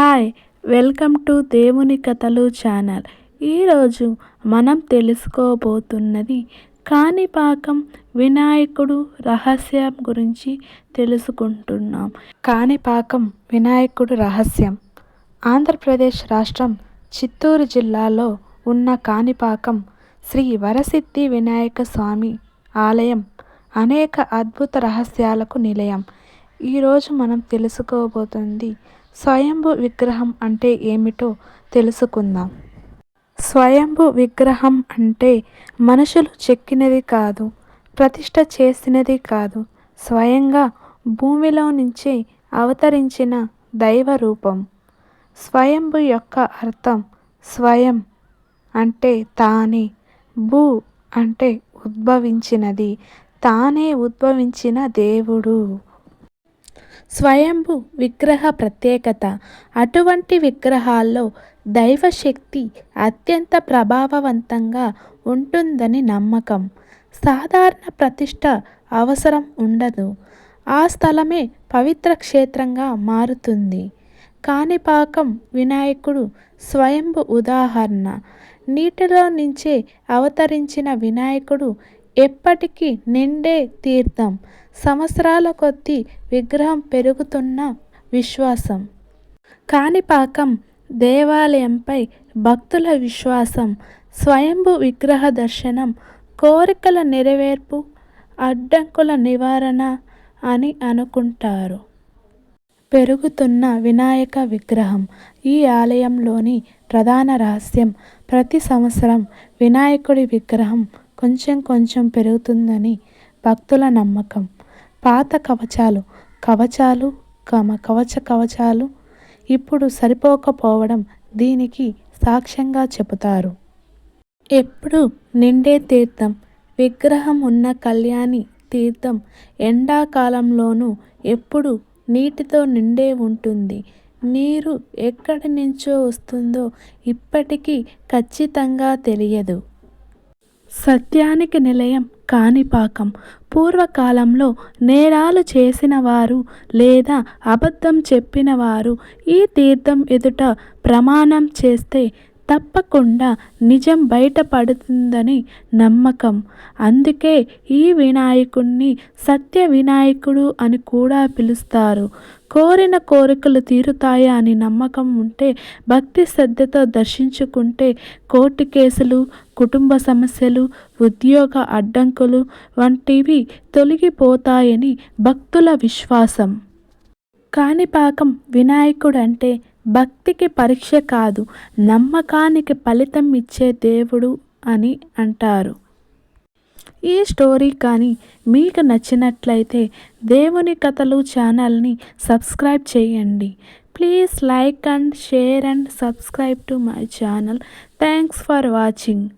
Hi welcome to దేవుని కథలు channel. ఈరోజు మనం తెలుసుకోబోతున్నది కాణిపాకం వినాయకుడు రహస్యం గురించి తెలుసుకుంటున్నాం. కాణిపాకం వినాయకుడు రహస్యం. ఆంధ్రప్రదేశ్ రాష్ట్రం చిత్తూరు జిల్లాలో ఉన్న కాణిపాకం శ్రీ వరసిద్ధి వినాయక స్వామి ఆలయం అనేక అద్భుత రహస్యాలకు నిలయం. ఈరోజు మనం తెలుసుకోబోతుంది స్వయంభు విగ్రహం అంటే ఏమిటో తెలుసుకుందాం. స్వయంభు విగ్రహం అంటే మనుషులు చెక్కినది కాదు ప్రతిష్ట చేసినది కాదు స్వయంగా భూమిలో నుంచి అవతరించిన దైవ రూపం. స్వయంభు యొక్క అర్థం స్వయం అంటే తానే భూ అంటే ఉద్భవించినది తానే ఉద్భవించిన దేవుడు. స్వయంభు విగ్రహ ప్రత్యేకత. అటువంటి విగ్రహాల్లో దైవశక్తి అత్యంత ప్రభావవంతంగా ఉంటుందని నమ్మకం. సాధారణ ప్రతిష్ట అవసరం ఉండదు. ఆ స్థలమే పవిత్ర క్షేత్రంగా మారుతుంది. కాణిపాకం వినాయకుడు స్వయంభు ఉదాహరణ. నీటిలో నుంచే అవతరించిన వినాయకుడు ఎప్పటికీ నిండే తీర్థం. సంవత్సరాల కొద్దీ విగ్రహం పెరుగుతున్న విశ్వాసం. కాణిపాకం దేవాలయంపై భక్తుల విశ్వాసం. స్వయంభు విగ్రహ దర్శనం కోరికల నెరవేర్పు అడ్డంకుల నివారణ అని అనుకుంటారు. పెరుగుతున్న వినాయక విగ్రహం ఈ ఆలయంలోని ప్రధాన రహస్యం. ప్రతి సంవత్సరం వినాయకుడి విగ్రహం కొంచెం కొంచెం పెరుగుతుందని భక్తుల నమ్మకం. పాత కవచాలు కవచాలు కమ కవచ కవచాలు ఇప్పుడు సరిపోకపోవడం దీనికి సాక్ష్యంగా చెబుతారు. ఎప్పుడు నిండే తీర్థం విగ్రహం ఉన్న కళ్యాణి తీర్థం ఎండాకాలంలోనూ ఎప్పుడు నీటితో నిండే ఉంటుంది. నీరు ఎక్కడి నుంచో వస్తుందో ఇప్పటికీ ఖచ్చితంగా తెలియదు. సత్యానికి నిలయం కాణిపాకం పూర్వకాలంలో నేరాలు చేసిన వారు లేదా అబద్ధం చెప్పిన వారు ఈ తీర్థం ఎదుట ప్రమాణం చేస్తే తప్పకుండా నిజం బయటపడుతుందని నమ్మకం. అందుకే ఈ వినాయకుణ్ణి సత్య వినాయకుడు అని కూడా పిలుస్తారు. కోరిన కోరికలు తీరుతాయా అని నమ్మకం ఉంటే భక్తి శ్రద్ధతో దర్శించుకుంటే కోర్టు కేసులు కుటుంబ సమస్యలు ఉద్యోగ అడ్డంకులు వంటివి తొలగిపోతాయని భక్తుల విశ్వాసం. కాణిపాకం వినాయకుడు అంటే భక్తికి పరీక్ష కాదు నమ్మకానికి ఫలితం ఇచ్చే దేవుడు అని అంటారు. ఈ స్టోరీ కానీ మీకు నచ్చినట్లయితే దేవుని కథలు ఛానల్ని సబ్స్క్రైబ్ చేయండి. Please like and share and subscribe to my channel. Thanks for watching.